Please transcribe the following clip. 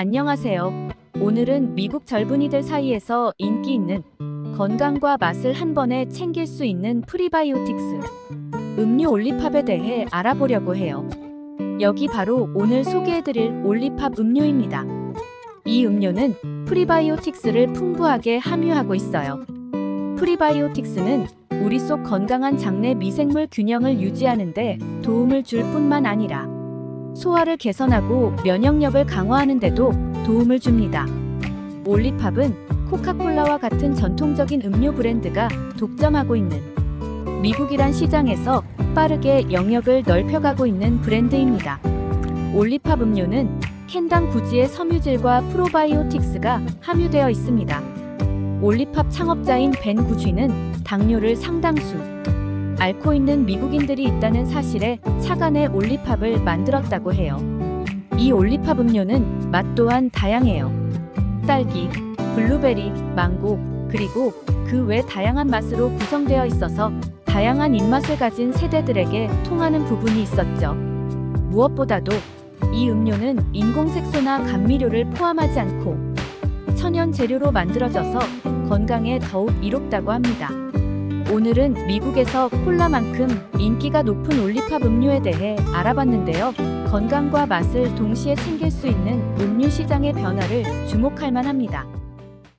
안녕하세요. 오늘은 미국 젊은이들 사이에서 인기 있는 건강과 맛을 한 번에 챙길 수 있는 프리바이오틱스 음료 올리팝에 대해 알아보려고 해요. 여기 바로 오늘 소개해드릴 올리팝 음료입니다. 이 음료는 프리바이오틱스를 풍부하게 함유하고 있어요. 프리바이오틱스는 우리 속 건강한 장내 미생물 균형을 유지하는 데 도움을 줄 뿐만 아니라 소화를 개선하고 면역력을 강화하는 데도 도움을 줍니다. 올리팝은 코카콜라와 같은 전통적인 음료 브랜드가 독점하고 있는 미국이란 시장에서 빠르게 영역을 넓혀가고 있는 브랜드입니다. 올리팝 음료는 캔당 구지의 섬유질과 프로바이오틱스가 함유되어 있습니다. 올리팝 창업자인 벤 구쥐는 당뇨를 상당수 앓고 있는 미국인들이 있다는 사실에 착안의 올리팝을 만들었다고 해요. 이 올리팝 음료는 맛 또한 다양해요. 딸기, 블루베리, 망고, 그리고 그 외 다양한 맛으로 구성되어 있어서 다양한 입맛을 가진 세대들에게 통하는 부분이 있었죠. 무엇보다도 이 음료는 인공색소나 감미료를 포함하지 않고 천연 재료로 만들어져서 건강에 더욱 이롭다고 합니다. 오늘은 미국에서 콜라만큼 인기가 높은 올리팝 음료에 대해 알아봤는데요. 건강과 맛을 동시에 챙길 수 있는 음료 시장의 변화를 주목할 만합니다.